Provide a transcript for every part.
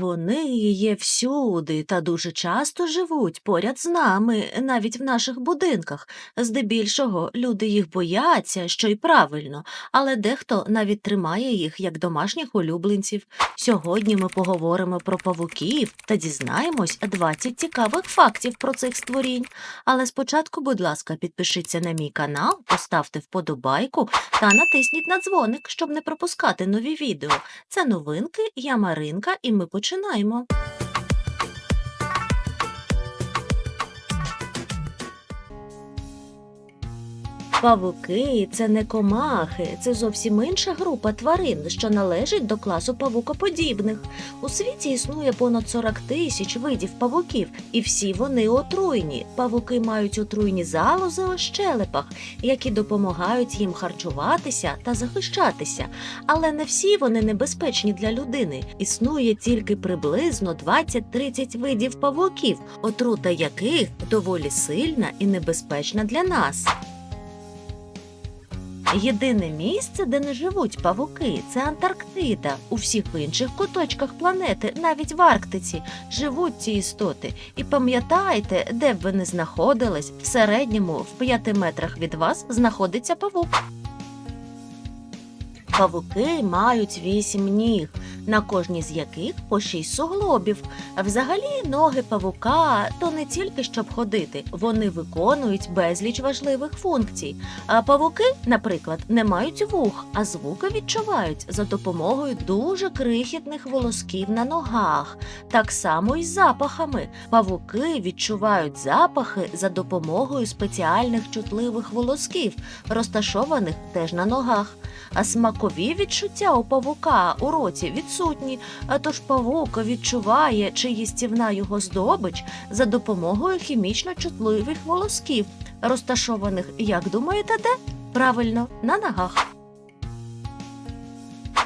Вони є всюди та дуже часто живуть поряд з нами, навіть в наших будинках. Здебільшого люди їх бояться, що й правильно, але дехто навіть тримає їх як домашніх улюбленців. Сьогодні ми поговоримо про павуків та дізнаємось 20 цікавих фактів про цих створінь. Але спочатку, будь ласка, підпишіться на мій канал, поставте вподобайку та натисніть на дзвоник, щоб не пропускати нові відео. Це новинки, я Маринка, і ми починаємо. Починаємо. Павуки це не комахи, це зовсім інша група тварин, що належить до класу павукоподібних. У світі існує понад 40 тисяч видів павуків, і всі вони отруйні. Павуки мають отруйні залози у щелепах, які допомагають їм харчуватися та захищатися. Але не всі вони небезпечні для людини. Існує тільки приблизно 20-30 видів павуків, отрута яких доволі сильна і небезпечна для нас. Єдине місце, де не живуть павуки, це Антарктида. У всіх інших куточках планети, навіть в Арктиці, живуть ці істоти. І пам'ятайте, де б ви не знаходились, в середньому в п'яти метрах від вас знаходиться павук. Павуки мають вісім ніг, на кожній з яких по шість суглобів. Взагалі, ноги павука то не тільки щоб ходити, вони виконують безліч важливих функцій. А павуки, наприклад, не мають вух, а звуки відчувають за допомогою дуже крихітних волосків на ногах. Так само і з запахами. Павуки відчувають запахи за допомогою спеціальних чутливих волосків, розташованих теж на ногах. А смакові відчуття у павука у роті відсутні, а тож павук відчуває, чи їстівна його здобич за допомогою хімічно чутливих волосків, розташованих, як думаєте, де? Правильно, на ногах.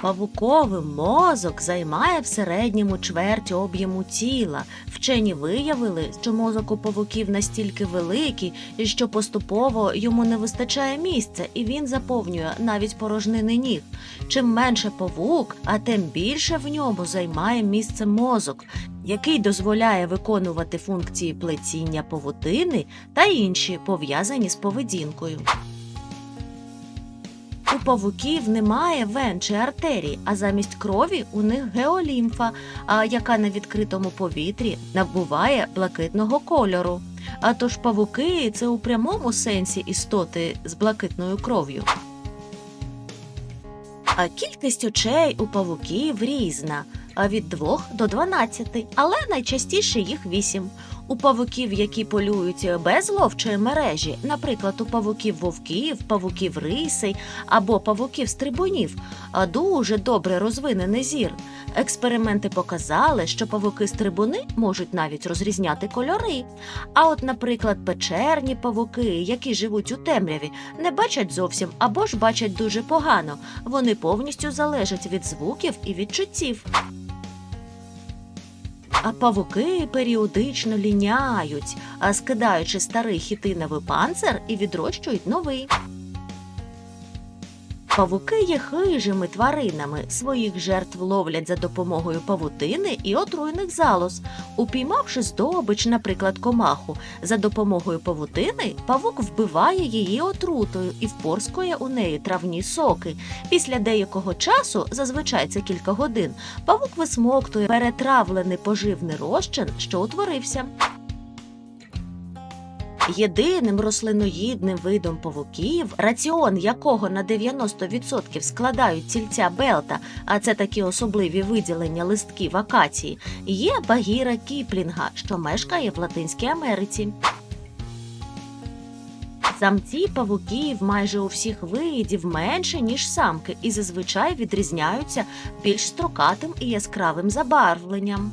Павуковий мозок займає в середньому чверть об'єму тіла. Вчені виявили, що мозок у павуків настільки великий, що поступово йому не вистачає місця, і він заповнює навіть порожнини ніг. Чим менше павук, а тим більше в ньому займає місце мозок, який дозволяє виконувати функції плетіння павутини та інші пов'язані з поведінкою. Павуків немає вен чи артерій, а замість крові у них геолімфа, яка на відкритому повітрі набуває блакитного кольору. А тож павуки це у прямому сенсі істоти з блакитною кров'ю. А кількість очей у павуків різна від 2 до 12, але найчастіше їх 8. У павуків, які полюють без ловчої мережі, наприклад, у павуків вовків, павуків рисей або павуків стрибунів, дуже добре розвинений зір. Експерименти показали, що павуки-стрибуни можуть навіть розрізняти кольори. А от, наприклад, печерні павуки, які живуть у темряві, не бачать зовсім або ж бачать дуже погано. Вони повністю залежать від звуків і відчуттів. А павуки періодично ліняють, скидаючи старий хітиновий панцир і відрощують новий. Павуки є хижими тваринами. Своїх жертв ловлять за допомогою павутини і отруйних залоз. Упіймавши здобич, наприклад, комаху, за допомогою павутини, павук вбиває її отрутою і впорскує у неї травні соки. Після деякого часу, зазвичай це кілька годин, павук висмоктує перетравлений поживний розчин, що утворився. Єдиним рослиноїдним видом павуків, раціон якого на 90% складають тільця белта, а це такі особливі виділення листків акації, є багіра кіплінга, що мешкає в Латинській Америці. Самці павуків майже у всіх видів менше, ніж самки, і зазвичай відрізняються більш строкатим і яскравим забарвленням.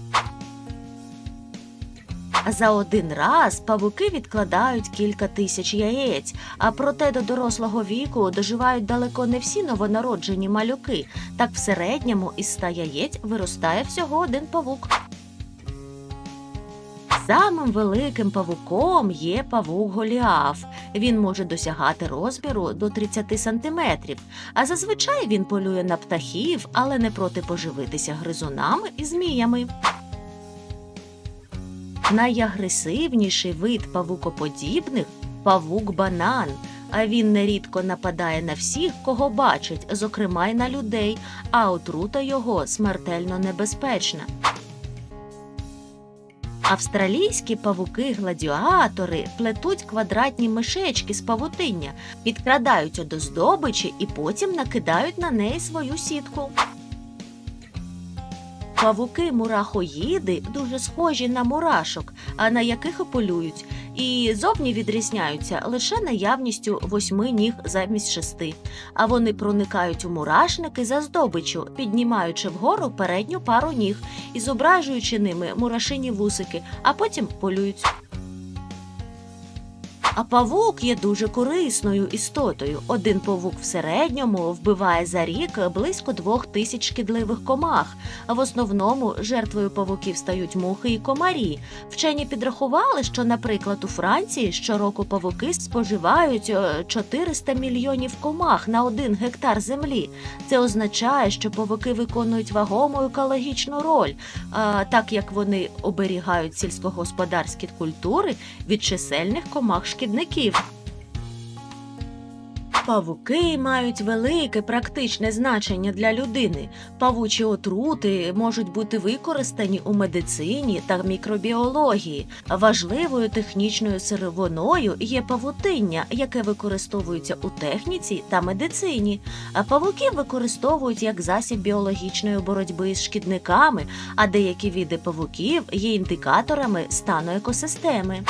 За один раз павуки відкладають кілька тисяч яєць, а проте до дорослого віку доживають далеко не всі новонароджені малюки. Так в середньому із ста яєць виростає всього один павук. Самим великим павуком є павук Голіаф. Він може досягати розміру до 30 сантиметрів, а зазвичай він полює на птахів, але не проти поживитися гризунами і зміями. Найагресивніший вид павукоподібних павук банан. А він нерідко нападає на всіх, кого бачить, зокрема й на людей, а отрута його смертельно небезпечна. Австралійські павуки-гладіатори плетуть квадратні мишечки з павутиння, підкрадаються до здобичі і потім накидають на неї свою сітку. Павуки-мурахоїди дуже схожі на мурашок, на яких і полюють, і зовні відрізняються лише наявністю восьми ніг замість шести. А вони проникають у мурашники за здобиччю, піднімаючи вгору передню пару ніг і зображуючи ними мурашині вусики, а потім полюють. А павук є дуже корисною істотою. Один павук в середньому вбиває за рік близько двох тисяч шкідливих комах. А в основному жертвою павуків стають мухи і комарі. Вчені підрахували, що, наприклад, у Франції щороку павуки споживають е, 400 мільйонів комах на один гектар землі. Це означає, що павуки виконують вагому екологічну роль, а, так як вони оберігають сільськогосподарські культури від чисельних комах шкідників. Павуки мають велике практичне значення для людини. Павучі отрути можуть бути використані у медицині та мікробіології. Важливою технічною сировиною є павутиння, яке використовується у техніці та медицині. А павуків використовують як засіб біологічної боротьби з шкідниками, а деякі види павуків є індикаторами стану екосистеми.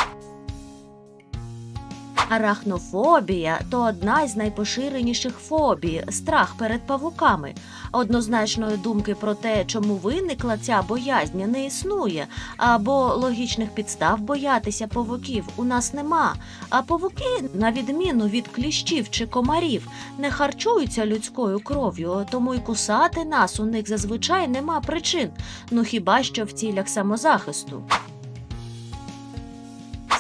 Арахнофобія то одна із найпоширеніших фобій страх перед павуками. Однозначної думки про те, чому виникла ця боязнь, не існує, або логічних підстав боятися павуків у нас нема. А павуки, на відміну від кліщів чи комарів, не харчуються людською кров'ю, тому й кусати нас у них зазвичай нема причин, ну хіба що в цілях самозахисту.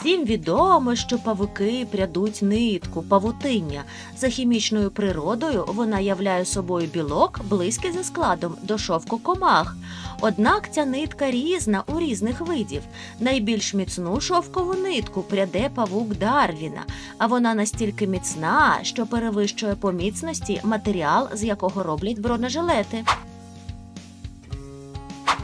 Всім відомо, що павуки прядуть нитку, павутиння. За хімічною природою вона являє собою білок, близький за складом до шовку комах. Однак ця нитка різна у різних видів. Найбільш міцну шовкову нитку пряде павук Дарвіна, а вона настільки міцна, що перевищує по міцності матеріал, з якого роблять бронежилети.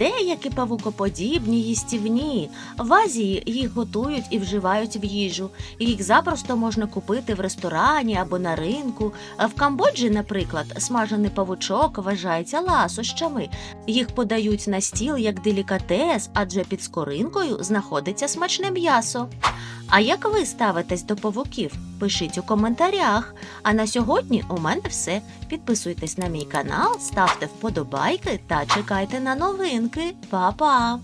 Деякі павукоподібні їстівні. В Азії їх готують і вживають в їжу. Їх запросто можна купити в ресторані або на ринку. В Камбоджі, наприклад, смажений павучок вважається ласощами. Їх подають на стіл як делікатес, адже під скоринкою знаходиться смачне м'ясо. А як ви ставитесь до павуків? Пишіть у коментарях. А на сьогодні у мене все. Підписуйтесь на мій канал, ставте вподобайки та чекайте на новинки. Па-па!